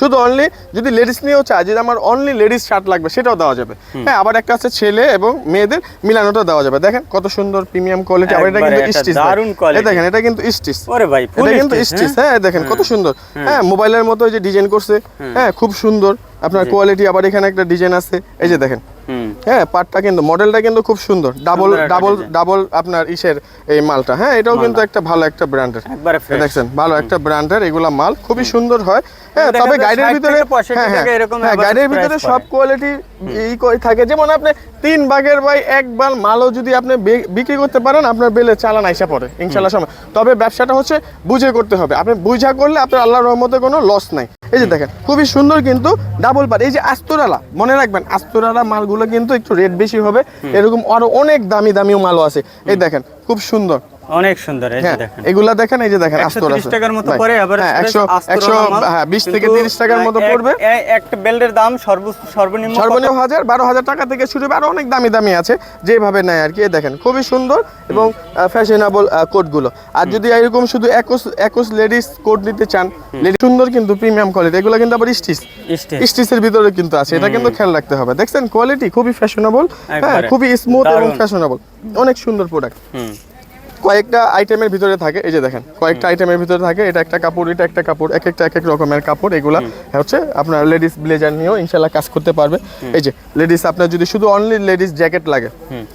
শুধু অনলি যদি লেডিস নিয়েও চায় যে আমার অনলি লেডিস শার্ট লাগবে সেটাও দেওয়া যাবে। হ্যাঁ আবার একটা আছে ছেলে এবং মেয়েদের মিলানোটা দেওয়া যাবে। দেখেন কত সুন্দর প্রিমিয়াম কোয়ালিটি আবার এটা কিন্তু ইস্টিস স্টিচ দারুণ কোয়ালিটি দেখেন এটা কিন্তু স্টিচ ওরে ভাই এটা কিন্তু স্টিচ হ্যাঁ? দেখেন কত সুন্দর। হ্যাঁ মোবাইলের মতো এই যে ডিজাইন করছে। হ্যাঁ খুব সুন্দর। আপনার কোয়ালিটি আবার এখানে একটা ডিজাইন আছে। এই যে দেখেন। হ্যাঁ পার্টটা কিন্তু মডেলটা কিন্তু খুব সুন্দর। ডাবল ডাবল ডাবল আপনার ইসের এই মালটা। হ্যাঁ এটাও কিন্তু একটা ভালো একটা ব্র্যান্ডের দেখছেন ভালো একটা ব্র্যান্ডের এগুলা মাল খুবই সুন্দর হয়। হ্যাঁ তবে গাইডের ভিতরে থেকে 65 হ্যাঁ হ্যাঁ। এরকম হ্যাঁ গাইডের ভিতরে সব কোয়ালিটি ই করে থাকে। যেমন আপনি তিন ভাগের বাই এক বাল মালও যদি আপনি বিক্রি করতে পারেন আপনার বেলে চালান আইসা পড়ে ইনশাল্লাহ সময়। তবে ব্যবসাটা হচ্ছে বুঝে করতে হবে। আপনি বুঝা করলে আপনার আল্লাহর রহমতে কোনো লস নাই। এই যে দেখেন খুবই সুন্দর কিন্তু ডাবল পার এই যে আস্তরালা মনে রাখবেন আস্তরালা মালগুলো কিন্তু একটু রেট বেশি হবে। এরকম আরও অনেক দামি দামিও মালও আছে। এই দেখেন খুব সুন্দর। অনেক সুন্দর এই যে হ্যাঁ দেখেন। এগুলা দেখেন এই যে দেখেন আস্তর আছে টাকার মতো পড়ে আবার হ্যাঁ fresh 100 100 হ্যাঁ 20 থেকে কিন্তু, 30 টাকার মতো এক- পড়বে। একটা বেল্টের দাম সর্বোচ্চ সর্বনিম্ন সর্বনিম্ন হাজার বারো হাজার টাকা থেকে শুরু আরও অনেক দামি দামি আছে যেভাবে নেয় আর কি। দেখেন খুবই সুন্দর এবং ফ্যাশনেবল কোটগুলো। আর যদি এরকম শুধু একোস একোস লেডিস কোট নিতে চান সুন্দর কিন্তু প্রিমিয়াম কোয়ালিটি এগুলো কিন্তু আবার স্টিচ। স্টিচের ভিতরে কিন্তু আছে এটা কিন্তু খেয়াল রাখতে হবে। দেখছেন কোয়ালিটি খুবই ফ্যাশনেবল হ্যাঁ খুবই স্মুথ এবং ফ্যাশনেবল অনেক সুন্দর প্রোডাক্ট হুম। কয়েকটা আইটেমের ভিতরে থাকে এই যে দেখেন কয়েকটা আইটেমের ভিতরে থাকে এটা একটা কাপড় এটা একটা কাপড় এক একটা এক এক রকমের কাপড় এগুলা হচ্ছে আপনার লেডিস ব্লেজার নিয়েও ইনশাল্লাহ কাজ করতে পারবে। এই যে লেডিস আপনার যদি শুধু অনলি লেডিস জ্যাকেট লাগে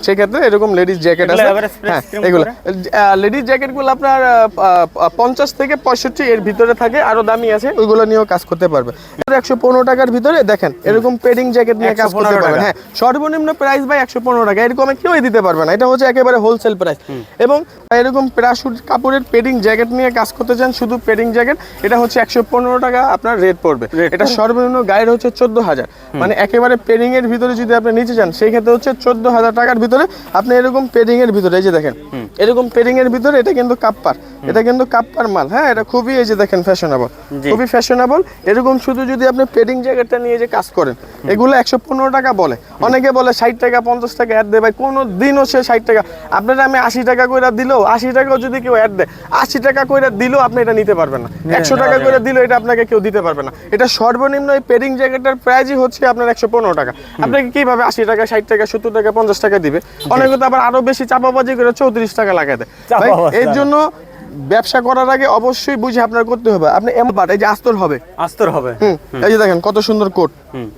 সেক্ষেত্রে এরকম লেডিস জ্যাকেট আছে। হ্যাঁ এগুলো। লেডিস জ্যাকেটগুলো আপনার পঞ্চাশ থেকে পঁয়ষট্টি এর ভিতরে থাকে আরও দামি আছে ওইগুলো নিয়েও কাজ করতে পারবে। একশো পনেরো টাকার ভিতরে দেখেন এরকম পেডিং জ্যাকেট নিয়ে কাজ করতে পারবেন। হ্যাঁ সর্বনিম্ন প্রাইস ভাই একশো পনেরো টাকা এরকম কেউই দিতে পারবে না এটা হচ্ছে একেবারে হোলসেল প্রাইস এবং এরকম প্যারাশুট কাপড়ের পেডিং জ্যাকেট নিয়ে কাজ করতে চান শুধু পেডিং জ্যাকেট এটা হচ্ছে একশো পনেরো টাকা আপনার রেট পড়বে। এটা সর্বনিম্ন গায়ের হচ্ছে চোদ্দ হাজার। মানে একেবারে পেডিং এর ভিতরে যদি আপনি নিচে যান সেই ক্ষেত্রে হচ্ছে চোদ্দ হাজার টাকার ভিতরে আপনি এরকম পেডিং এর ভিতরে এই যে দেখেন এরকম পেডিং এর ভিতরে এটা কিন্তু কাপ্পার। এটা কিন্তু কাপ্পার মাল হ্যাঁ এটা খুবই এই যে দেখেন ফ্যাশনেবল খুবই ফ্যাশনেবল এরকম শুধু যদি আপনি পেডিং জ্যাকেটটা নিয়ে যে কাজ করেন এগুলো একশো পনেরো টাকা বলে। অনেকে বলে ষাট টাকা পঞ্চাশ টাকা অ্যাড দেয়। ভাই কোনো দিনও সে ষাট টাকা আপনারা আমি আশি টাকা করে দিলেও আশি টাকাও যদি কেউ অ্যাড দেয় আশি টাকা করে দিলেও আপনি এটা নিতে পারবেন না। একশো টাকা করে দিলেও এটা আপনাকে কেউ দিতে পারবে না। এটা সর্বনিম্ন এই পেডিং জ্যাকেটের প্রাইসই হচ্ছে আপনার একশো পনেরো টাকা। আপনাকে কীভাবে আশি টাকা ষাট টাকা সত্তর টাকা পঞ্চাশ টাকা দিবে? অনেকে তো আবার আরও বেশি চাপাবাজি করে চৌত্রিশ টাকা লাগাই দেয়। ভাই, এর জন্য ব্যবসা করার আগে অবশ্যই বুঝে আপনার করতে হবে। আপনি এমন বাট এই যে আস্তর হবে। আস্তর হবে। হুম এই যে দেখেন কত সুন্দর কোট হুম।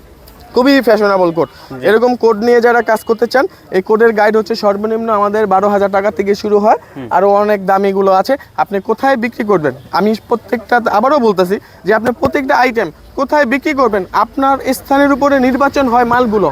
খুবই ফ্যাশনেবল কোড এরকম কোড নিয়ে যারা কাজ করতে চান এই কোডের গাইড হচ্ছে সর্বনিম্ন আমাদের বারো হাজার টাকা থেকে শুরু হয়। আরও অনেক দামিগুলো আছে। আপনি কোথায় বিক্রি করবেন? আমি প্রত্যেকটা আবারও বলতেছি যে আপনি প্রত্যেকটা আইটেম কোথায় বিক্রি করবেন? আপনার স্থানের উপরে নির্বাচন হয় মালগুলো।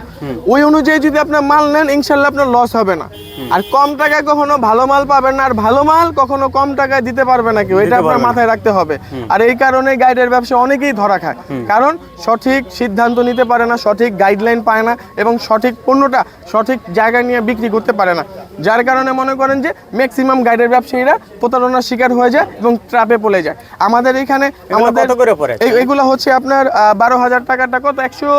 ওই অনুযায়ী যদি আপনার মাল নেন ইনশাল্লাহ আপনার লস হবে না। আর কম টাকায় কখনো ভালো মাল পাবেন না আর ভালো মাল কখনো কম টাকায় দিতে পারবে না কেউ। এটা আপনার মাথায় রাখতে হবে। আর এই কারণে গাইডের ব্যবসা অনেকেই ধরা খায়। কারণ সঠিক সিদ্ধান্ত নিতে পারে না সঠিক গাইডলাইন পায় না এবং সঠিক পণ্যটা সঠিক জায়গায় নিয়ে বিক্রি করতে পারে না। যার কারণে মনে করেন যে ম্যাক্সিমাম গাইডের ব্যবসায়ীরা প্রতারণার শিকার হয়ে যায় এবং ট্রাপে পড়ে যায়। আমাদের এখানে আমাদের এগুলো হচ্ছে আপনার বারো হাজার টাকাটা কত? একশো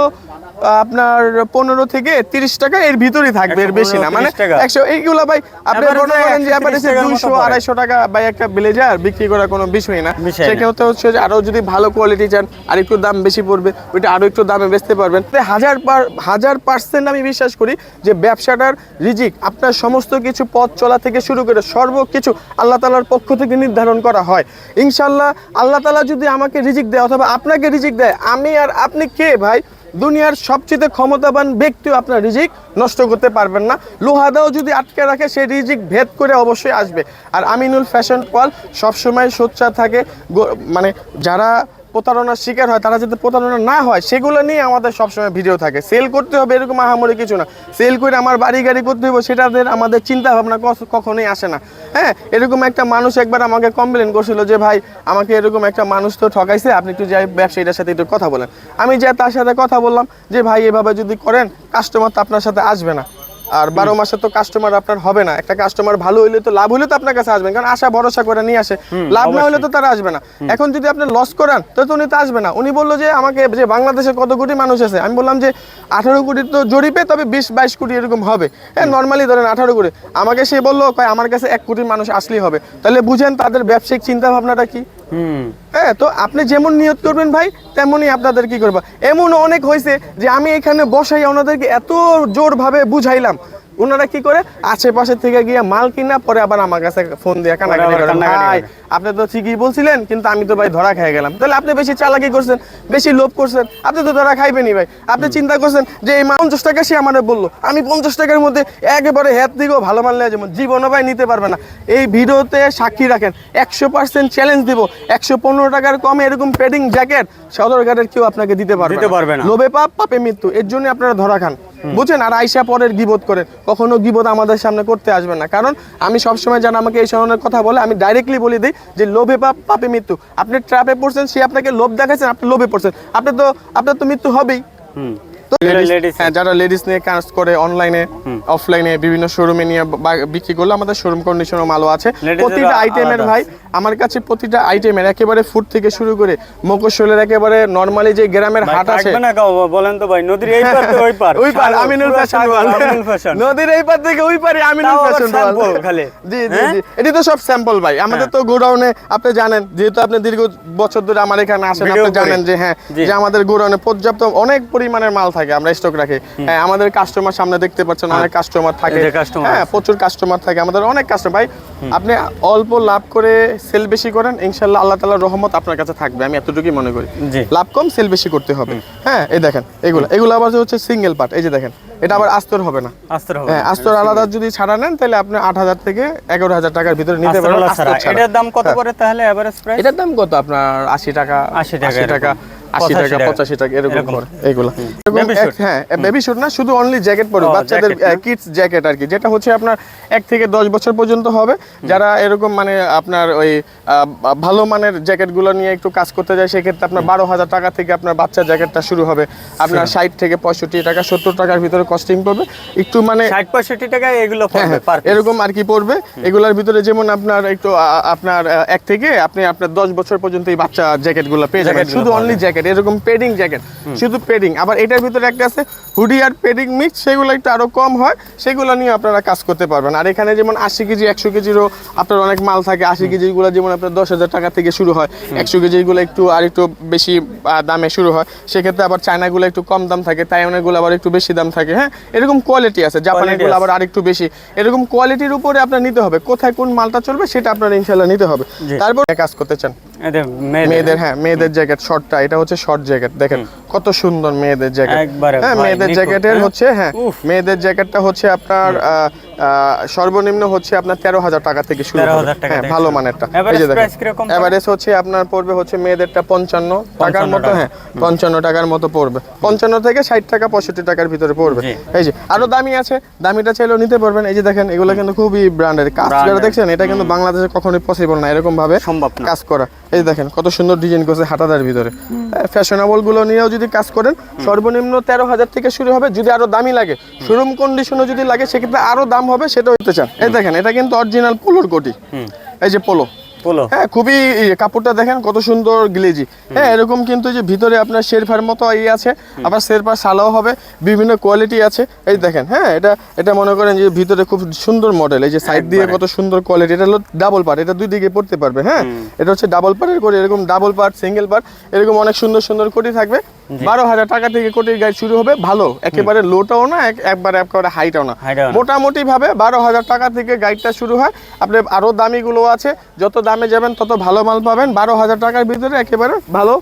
আপনার পনেরো থেকে তিরিশ টাকা এর ভিতরেই থাকবে এর বেশি না। মানে একশো এইগুলো ভাই আপনি মনে করেন যে 130 average টাকার মতো দুইশো পড়ে। আড়াইশো টাকা বা একটা ব্লেজার বিক্রি করা কোনো বিষয় না। সেক্ষেত্রে হচ্ছে যে আরও যদি ভালো কোয়ালিটি চান আর একটু দাম বেশি পড়বে ওইটা আরও একটু দামে বেচতে পারবেন। হাজার পার হাজার পার্সেন্ট আমি বিশ্বাস করি যে ব্যবসাটার রিজিক আপনার সমস্ত কিছু পথ চলা থেকে শুরু করে সর্বকিছু আল্লাহ তালার পক্ষ থেকে নির্ধারণ করা হয়। ইনশাল্লাহ আল্লাহ তালা যদি আমাকে রিজিক দেয় অথবা আপনাকে রিজিক দেয় আমি আর আপনি কে ভাই? দুনিয়ার সবচেয়ে ক্ষমতাবান ব্যক্তিও আপনার রিজিক নষ্ট করতে পারবেন না। লোহা দাও যদি আটকে রাখে, সেই রিজিক ভেদ করে অবশ্যই আসবে। আর আমিনুল ফ্যাশন কল সবসময় সোচ্চার থাকে। মানে যারা প্রতারণার শিকার হয়, তারা যাতে প্রতারণা না হয়, সেগুলো নিয়ে আমাদের সবসময় ভিডিও থাকে। সেল করতে হবে এরকম আহামরি কিছু না। সেল করে আমার বাড়ি গাড়ি করতে হবে সেটাদের আমাদের চিন্তা ভাবনা কখনোই আসে না। হ্যাঁ এরকম একটা মানুষ একবার আমাকে কমপ্লেন করছিল যে, ভাই, আমাকে এরকম একটা মানুষ তো ঠকাইছে, আপনি একটু যাই ব্যবসায়ীটার সাথে একটু কথা বলেন। আমি যা তার সাথে কথা বললাম, যে, ভাই, এভাবে যদি করেন কাস্টমার তো আপনার সাথে আসবে না। আর বারো মাসে তো কাস্টমার আপনার হবে না। একটা কাস্টমার ভালো হইলে তো লাভ হইলে তো আপনার কাছে আসবেন। কারণ আশা ভরসা করে নিয়ে আসে। লাভ না হলে তো তারা আসবে না। এখন যদি আপনি লস করান তো উনি তো আসবে না। উনি বলল যে আমাকে যে বাংলাদেশে কত কোটি মানুষ আছে? আমি বললাম যে আঠারো কোটি তো জরিপে তবে বিশ বাইশ কোটি এরকম হবে। হ্যাঁ নর্মালি ধরেন আঠারো কোটি। আমাকে সে বলল আমার কাছে এক কোটি মানুষ আসলেই হবে। তাহলে বুঝেন তাদের ব্যবসায়িক চিন্তা ভাবনাটা কি? হ্যাঁ তো আপনি যেমন নিয়ত করবেন ভাই, তেমনই আপনাদের কি করব? এমন অনেক হয়েছে যে আমি এখানে বসাই, ওনাদেরকে এত জোর ভাবে বুঝাইলাম। ওনারা কি করে? আশেপাশে থেকে গিয়ে মাল কিনা পরে আবার আমার কাছে ফোন দিয়ে কানাকানি করেন। ভাই আপনি তো ঠিকই বলছিলেন কিন্তু আমি তো ভাই ধরা খেয়ে গেলাম। তাহলে আপনি বেশি চালাকি করছেন বেশি লোভ করছেন আপনি তো ধরা খাইবেনই ভাই। আপনি চিন্তা করছেন যে এই পঞ্চাশ টাকা সে আমাদের বলল। আমি পঞ্চাশ টাকার মধ্যে একেবারে হ্যাঁ দিকেও ভালো মাল নেওয়া যেমন জীবনও ভাই নিতে পারবে না। এই ভিডিওতে সাক্ষী রাখেন একশো পার্সেন্ট চ্যালেঞ্জ দিব। একশো পনেরো টাকার কমে এরকম পেডিং জ্যাকেট সদরঘাটের কেউ আপনাকে দিতে পারবে দিতে পারবে না। লোভে পাপ পাপে মৃত্যু। এর জন্য আপনারা ধরা খান। বুঝছেন আর আইসা পরের গিবত করেন। কখনো গিবোধ আমাদের সামনে করতে আসবেন না। কারণ আমি সবসময় যেন আমাকে এই ধরনের কথা বলে আমি ডাইরেক্টলি বলে দিই যে লোভে পাপ পাপে মৃত্যু। আপনি ট্রাপে পড়ছেন সে আপনাকে লোভ দেখাচ্ছেন আপনি লোভে পড়ছেন। আপনি তো আপনার তো মৃত্যু হবেই। হ্যাঁ, যারা লেডিস নিয়ে কাজ করে অনলাইনে অফলাইনে বিভিন্ন শোরুমে নিয়ে বিক্রি করলে আমাদের শোরুম কন্ডিশনও আছে। প্রতিটা আইটেমের ভাই আমার কাছে প্রতিটা আইটেমের একেবারে ফুড থেকে শুরু করে মকশলের একেবারে নর্মালি যে গ্রামের হাট আছে বলেন তো ভাই নদীর এই পার তো ওই পার। ওই পার আমিনুল ফ্যাশন আমিনুল ফ্যাশন নদীর এই পার থেকে ওই পারে আমিনুল ফ্যাশন খালি। জি জি হ্যাঁ? জি। এটি তো সব স্যাম্পল ভাই। আমাদের তো গোডাউনে আপনি জানেন যেহেতু আপনি দীর্ঘ বছর ধরে আমার এখানে আসেন আপনি জানেন যে হ্যাঁ যে আমাদের গোডাউনে পর্যাপ্ত অনেক পরিমাণের মাল থাকে। আমরা স্টক রাখি। হ্যাঁ আমাদের কাস্টমার সামনে দেখতে পাচ্ছেন অনেক কাস্টমার থাকে। যে customer হ্যাঁ প্রচুর কাস্টমার থাকে আমাদের অনেক কাস্টমার ভাই আপনি অল্প লাভ করে সেল বেশি করেন ইনশাল্লাহ আল্লাহ তাআলার রহমত আপনার কাছে থাকবে আমি এতটুকুই মনে করি। লাভ কম সেল বেশি করতে হবে। হ্যাঁ এই দেখেন এগুলো এগুলো আবার হচ্ছে সিঙ্গেল পার্ট এই যে দেখেন এটা আবার আস্তর হবে না। আসতে হবে হ্যাঁ আস্তর আলাদা যদি ছাড়া নেন তাহলে আপনি আট হাজার থেকে এগারো হাজার টাকার ভিতরে নিতে আস্তর ছাড়া। ছাড়া। এটার দাম কত হ্যাঁ। করে তাহলে এভারেজ প্রাইস এটার দাম কত? আপনার আশি টাকা 80 টাকা। আশি টাকা 85 টাকা টাকা। পঁচাশি টাকা এরকম এরকম। করে। এইগুলো। এরকম Baby এক- suit? হ্যাঁ বেবি শুট না শুধু অনলি জ্যাকেট পরবে। বাচ্চাদের কিডস জ্যাকেট আর কি যেটা হচ্ছে আপনার এক থেকে দশ বছর পর্যন্ত হবে। যারা এরকম মানে আপনার ওই ভালো মানের জ্যাকেটগুলো নিয়ে একটু কাজ করতে যায় সেক্ষেত্রে আপনার বারো হাজার টাকা থেকে আপনার বাচ্চার জ্যাকেটটা শুরু হবে। আপনার ষাট থেকে পঁয়ষট্টি টাকা সত্তর টাকার ভিতরে কস্টিং পড়বে। একটু মানে ষাট পঁয়ষট্টি টাকায় এগুলো হ্যাঁ, হ্যাঁ। এরকম আর কি পড়বে। এগুলার ভিতরে যেমন আপনার একটু আপনার এক থেকে আপনি আপনার দশ বছর পর্যন্ত এই বাচ্চা জ্যাকেটগুলো পেয়ে যাবেন। শুধু অনলি জ্যাকেট এরকম পেডিং জ্যাকেট শুধু পেডিং আবার এটার ভিতরে একটা আছে হুডি আর পেডিং মিক্স সেগুলো একটু আরও কম হয় সেগুলো নিয়ে আপনারা কাজ করতে পারবেন। আর এখানে যেমন আশি কেজি একশো কেজিরও আপনার অনেক মাল থাকে আশি কেজি গুলো যেমন আপনার দশ হাজার টাকা থেকে শুরু হয় একশো কেজি গুলো একটু আর একটু বেশি দামে শুরু হয় সেক্ষেত্রে আবার চায়নাগুলো একটু কম দাম থাকে তাইওয়ানের আবার একটু বেশি দাম থাকে হ্যাঁ? এরকম কোয়ালিটি আছে জাপানের Quality গুলো আছে। আবার আরেকটু বেশি। এরকম কোয়ালিটির উপরে আপনার নিতে হবে কোথায় কোন মালটা চলবে সেটা আপনার ইনশাল্লাহ নিতে হবে। তারপর কাজ করতে চান। মেয়েদের হ্যাঁ মেয়েদের জ্যাকেট শর্টটা এটা হচ্ছে শর্ট জ্যাকেট দেখেন কত সুন্দর মেয়েদের জ্যাকেট হ্যাঁ মেয়েদের জ্যাকেটের হ্যাঁ? হচ্ছে হ্যাঁ। মেয়েদের জ্যাকেটটা হচ্ছে আপনার সর্বনিম্ন হচ্ছে আপনার তেরো হাজার টাকা থেকে শুরু হবে। 13,000 টাকা হ্যাঁ ভালো। মানেরটা। এই যে দেখেন? এভারেজ হচ্ছে আপনার পড়বে হচ্ছে মেয়েদেরটা পঞ্চান্ন টাকার মতো হ্যাঁ পঞ্চান্ন টাকার মতো পড়বে। পঞ্চান্ন থেকে ষাট টাকা পঁয়ষট্টি টাকার ভিতরে পড়বে। এই যে আরও দামি আছে দামিটা চাইলেও নিতে পারবেন। এই যে দেখেন এগুলো কিন্তু খুবই ব্র্যান্ডের কাজ যারা দেখছেন এটা কিন্তু বাংলাদেশে কখনোই পসিবল না এরকম ভাবে সম্ভব কাজ করা। এই যে দেখেন কত সুন্দর ডিজাইন করছে হাতাদার ভিতরে। ফ্যাশনেবলগুলো নিয়েও যদি কাজ করেন সর্বনিম্ন তেরো হাজার থেকে শুরু হবে। যদি আরও দামি লাগে শোরুম কন্ডিশনও যদি লাগে সেক্ষেত্রে আরও দাম হবে সেটা হইতে চান। এই দেখেন এটা কিন্তু অরিজিনাল পোলোর কোটি এই যে পোলো পোলো হ্যাঁ খুবই এই কাপড়টা দেখেন কত সুন্দর গ্লেজি। হ্যাঁ এরকম কিন্তু যে ভিতরে আপনার শেরফার মতো ইয়ে আছে আবার শেরফার সালাও হবে বিভিন্ন কোয়ালিটি আছে। এই দেখেন হ্যাঁ এটা এটা মনে করেন যে ভিতরে খুব সুন্দর মডেল এই যে সাইড দিয়ে কত সুন্দর কোয়ালিটি এটা হলো ডাবল পার্ট এটা দুই দিকে পড়তে পারবে হ্যাঁ? এটা হচ্ছে ডাবল পার্টের করে এরকম ডাবল পার্ট সিঙ্গেল পার্ট এরকম অনেক সুন্দর সুন্দর কোটি থাকবে। বারো হাজার টাকা থেকে কোটির গাড়ি শুরু হবে ভালো একেবারে লোটাও না এক- একবারে একেবারে হাইটাও না। মোটামুটি ভাবে বারো হাজার টাকা থেকে গাইডটা শুরু হয়। আপনি আরও দামিগুলো আছে যত দামে যাবেন তত ভালো মাল পাবেন। বারো হাজার টাকার ভিতরে একেবারে ভালো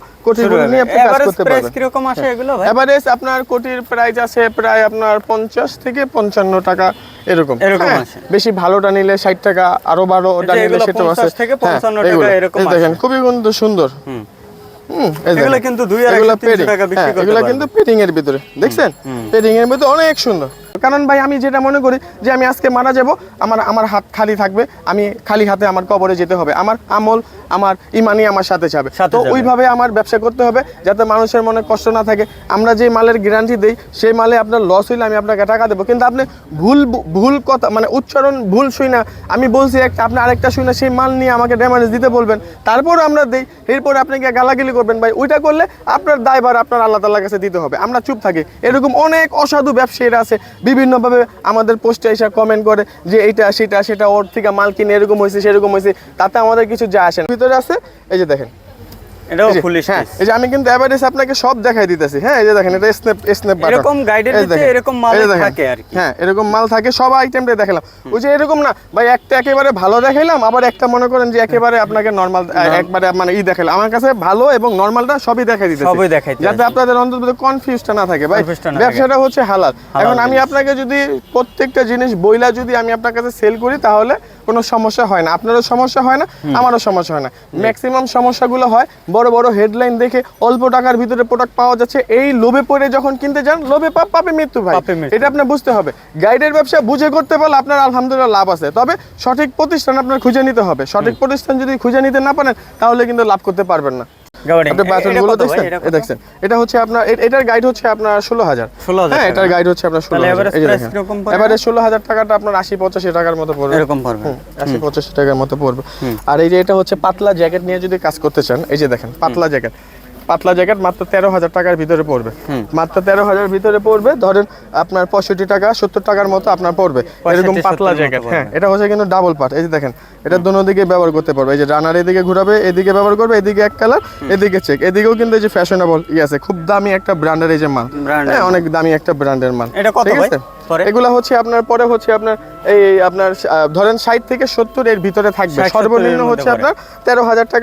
নিয়ে আপনি কাজ করতে প্রাইস পারবেন। কীরকম আসে এগুলো ভাই? এভারেজ আপনার কোটির প্রাইস আছে প্রায় আপনার পঞ্চাশ থেকে পঞ্চান্ন টাকা এরকম। এরকম হ্যাঁ, বেশি ভালোটা নিলে ষাট টাকা আরও বারোটা নিলে সেটাও আছে। 50 থেকে হ্যাঁ, 55 টাকা এরকম এই দেখেন খুবই কিন্তু সুন্দর। এই এগুলো। কিন্তু দুই এগুলো টাকা বিক্রি হ্যাঁ, করতে এগুলো কিন্তু এর ভিতরে দেখছেন? পেডিং এর ভিতরে অনেক সুন্দর। কারণ ভাই আমি যেটা মনে করি যে আমি আজকে মারা যাব আমার আমার হাত খালি থাকবে আমি খালি হাতে আমার কবরে যেতে হবে। আমার আমল আমার ইমানি আমার সাথে যাবে। তো ওইভাবে আমার ব্যবসা করতে হবে যাতে মানুষের মনে কষ্ট না থাকে। আমরা যে মালের গ্যারান্টি দেই সেই মালে আপনার লস হইলে আমি আপনাকে টাকা দেবো। কিন্তু আপনি ভুল ভুল কথা মানে উচ্চারণ ভুল শুই না। আমি বলছি একটা আপনি আরেকটা শুই না সেই মাল নিয়ে আমাকে ড্যামেজ দিতে বলবেন। তারপর আমরা দিই এরপর আপনি গিয়ে গালাগালি করবেন। ভাই ওইটা করলে আপনার দায়ভার আপনার আল্লাহ তাল্লাহ কাছে দিতে হবে। আমরা চুপ থাকি। এরকম অনেক অসাধু ব্যবসায়ীরা আছে। বিভিন্নভাবে আমাদের পোস্টে এসে কমেন্ট করে যে এইটা সেটা সেটা ওর থেকে মাল কিনে এরকম হয়েছে সেরকম হয়েছে। তাতে আমাদের কিছু যায় আসে না। ভিতরে আছে এই যে দেখেন। এটাও ফুল হ্যাঁ এই যে আমি কিন্তু এভারেজ আপনাকে সব দেখাই দিতেছি। হ্যাঁ এই যে দেখেন এটা স্ন্যাপ স্ন্যাপ বাটন এরকম guide-এর এরকম মাল থাকে আর কি। হ্যাঁ এরকম মাল থাকে সব আইটেমটাই দেখালাম। ওই যে এরকম না ভাই একটা একেবারে ভালো দেখাইলাম আবার একটা মনে করেন যে একেবারে আপনাকে নর্মাল একবারে মানে ই দেখালাম আমার কাছে ভালো এবং নর্মালটা সবই দেখাই দিতেছি। সবই দেখাইতে যাতে আপনাদের অন্তত কনফিউজটা না থাকে ভাই। ব্যবসাটা হচ্ছে হালাল। এখন আমি আপনাকে যদি প্রত্যেকটা জিনিস বইলা যদি আমি আপনার কাছে সেল করি তাহলে কোনো সমস্যা হয় না। আপনারও সমস্যা হয় না আমারও সমস্যা হয় না। ম্যাক্সিমাম সমস্যাগুলো হয় বড় বড় হেডলাইন দেখে অল্প টাকার ভিতরে প্রোডাক্ট পাওয়া যাচ্ছে এই লোভে পড়ে যখন কিনতে যান লোভে পাপ পাপে মৃত্যু ভাই। এটা আপনার বুঝতে হবে। গাইডের ব্যবসা বুঝে করতে পারলে আপনার আলহামদুলিল্লাহ লাভ আছে। তবে সঠিক প্রতিষ্ঠান আপনার খুঁজে নিতে হবে। সঠিক প্রতিষ্ঠান যদি খুঁজে নিতে না পারেন তাহলে কিন্তু লাভ করতে পারবেন না। আপনি বাটনগুলো দেখছেন? এ দেখছেন। এটা হচ্ছে আপনার এটার গাইড হচ্ছে আপনার ষোলো হাজার। 16,000 হ্যাঁ এটার গাইড হচ্ছে আপনার ষোলো হাজার। এবারে ষোলো হাজার টাকাটা আপনার আশি পঁচাশি টাকার মতো পড়বে। এরকম পড়বে। আশি পঁচাশি টাকার মতো পড়বে। আর এই যে এটা হচ্ছে পাতলা জ্যাকেট নিয়ে যদি কাজ করতে চান এই যে দেখেন পাতলা জ্যাকেট পাতলা জ্যাকেট মাত্র তেরো হাজার টাকার ভিতরে পড়বে। মাত্র তেরো হাজার ভিতরে পড়বে। ধরেন আপনার পঁয়ষট্টি টাকা সত্তর টাকার মতো আপনার পড়বে। এরকম পাতলা জ্যাকেট। হ্যাঁ এটা হচ্ছে কিন্তু ডাবল পার্ট এই যে দেখেন এটা দোনো দিকে ব্যবহার করতে পারবে। এই যে রানার এদিকে ঘুরাবে এদিকে ব্যবহার করবে এদিকে এক কালার এদিকে চেক এদিকেও কিন্তু এই যে ফ্যাশনেবল ই আছে। খুব দামি একটা ব্র্যান্ডের এই যে মাল। হ্যাঁ অনেক দামি একটা ব্র্যান্ডের মাল। এটা কত ভাই? এগুলা হচ্ছে আপনার পরে হচ্ছে আপনার এই আপনার ধরেন ষাট থেকে সত্তর এর ভিতরে থাকবে। 60, 70 এর সর্বনিম্ন হচ্ছে আপনার তেরো হাজার টাকা।